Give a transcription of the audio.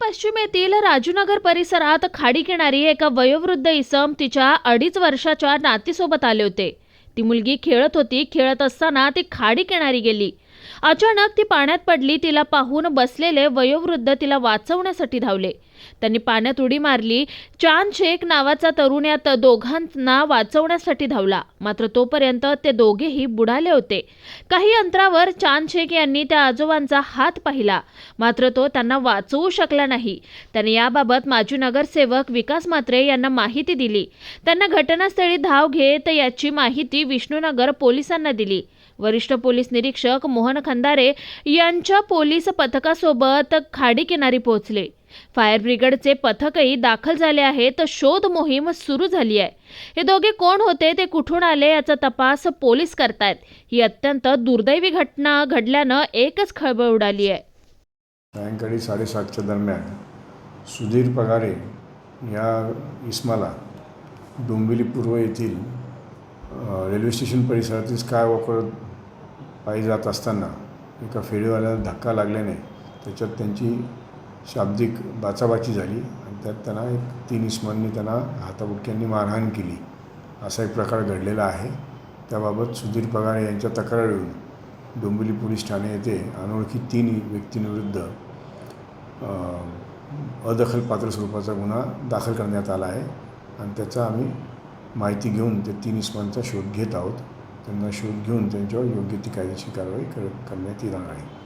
पश्चिमेतील राजूनगर परिसरात खाडी किनारी एका वयोवृद्ध इसम तिच्या अडीच वर्षाच्या नातीसोबत आले होते. ती मुलगी खेळत होती खेळत असताना ती खाडी किनारी गेली. अचानक ती पाण्यात पडली तिला पाहून बसलेले वयोवृद्ध तिला वाचवण्यासाठी धावले. त्यांनी पाण्यात उडी मारली. चांद शेख नावाचा तरुण यात दोघांना वाचवण्यासाठी धावला. मात्र तोपर्यंत ते दोघेही बुडाले होते. काही अंतरावर चांद शेख यांनी त्या आजोबांचा हात पाहिला. मात्र तो त्यांना वाचवू शकला नाही. त्याने याबाबत माजी नगरसेवक विकास म्हात्रे यांना माहिती दिली. त्यांना घटनास्थळी धाव घेत याची माहिती विष्णुनगर पोलिसांना दिली. वरिष्ठ पोलीस निरीक्षक मोहन खंदारे यांच्या पोलीस पथकासोबत खाडी किनारी पोहोचले. फायर ब्रिगेडचे पथकही दाखल झाले आहे तर शोध मोहीम सुरू झाली आहे. हे दोघे कोण होते ते कुठून आले याचा तपास पोलीस करतायत. ही अत्यंत दुर्दैवी घटना घडल्यानं एकच खळबळ उडाली आहे. सायंकाळी साडेसातच्या दरम्यान सुधीर पगारे या इस्माला डोंबिवली पूर्व येथील रेल्वे स्टेशन परिसरातील स्काय वॉकर पायी जात असताना एका फेरीवाल्याला धक्का लागल्याने त्याच्यात त्यांची शाब्दिक बाचाबाची झाली आणि त्यात त्यांना एक तीन इस्मांनी त्यांना हाताबुक्यांनी मारहाण केली. असा एक प्रकार घडलेला आहे. त्याबाबत सुधीर पगारे यांच्या तक्रारीवरून डोंबिवली पोलीस ठाणे येथे अनोळखी तीन व्यक्तींविरुद्ध अदखलपात्र स्वरूपाचा गुन्हा दाखल करण्यात आला आहे. आणि त्याचा आम्ही माहिती घेऊन ते तीन इसमांचा शोध घेत आहोत. त्यांना शोध घेऊन त्यांच्यावर योग्य ती कायदेशीर कारवाई कर करण्यात येणार आहे.